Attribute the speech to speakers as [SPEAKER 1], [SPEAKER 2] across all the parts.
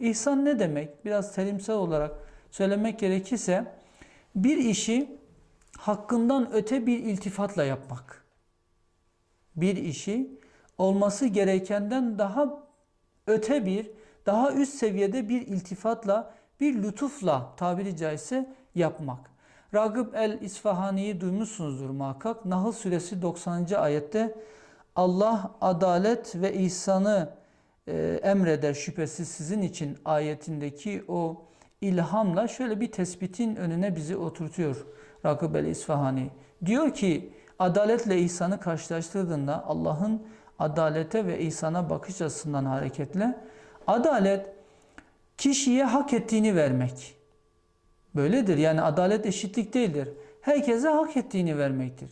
[SPEAKER 1] İhsan ne demek? Biraz terimsel olarak söylemek gerekirse bir işi hakkından öte bir iltifatla yapmak. Bir işi olması gerekenden daha öte bir, daha üst seviyede bir iltifatla, bir lütufla tabiri caizse yapmak. Ragıp el-İsfahani'yi duymuşsunuzdur muhakkak. Nahl suresi 90. ayette Allah adalet ve ihsanı emreder şüphesiz sizin için ayetindeki o ilhamla şöyle bir tespitin önüne bizi oturtuyor Ragıp el-İsfahani. Diyor ki adaletle ihsanı karşılaştırdığında Allah'ın adalete ve ihsana bakış açısından hareketle adalet kişiye hak ettiğini vermek. Böyledir. Yani adalet eşitlik değildir. Herkese hak ettiğini vermektir.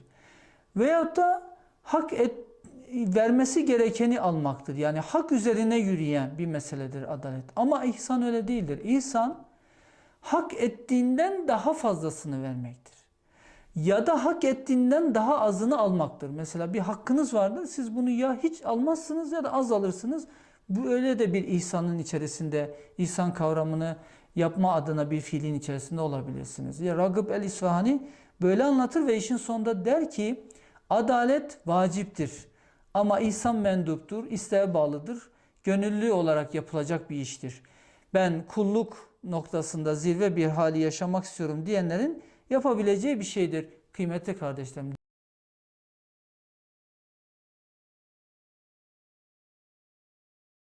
[SPEAKER 1] Veyahut da hak et, vermesi gerekeni almaktır. Yani hak üzerine yürüyen bir meseledir adalet. Ama ihsan öyle değildir. İhsan hak ettiğinden daha fazlasını vermektir. Ya da hak ettiğinden daha azını almaktır. Mesela bir hakkınız vardır. Siz bunu ya hiç almazsınız ya da az alırsınız. Bu öyle de bir ihsanın içerisinde, ihsan kavramını yapma adına bir fiilin içerisinde olabilirsiniz. Ya Ragıp el-İsfahani böyle anlatır ve işin sonunda der ki adalet vaciptir. Ama ihsan menduptur, isteğe bağlıdır. Gönüllü olarak yapılacak bir iştir. Ben kulluk noktasında zirve bir hali yaşamak istiyorum diyenlerin yapabileceği bir şeydir. Kıymetli kardeşlerim.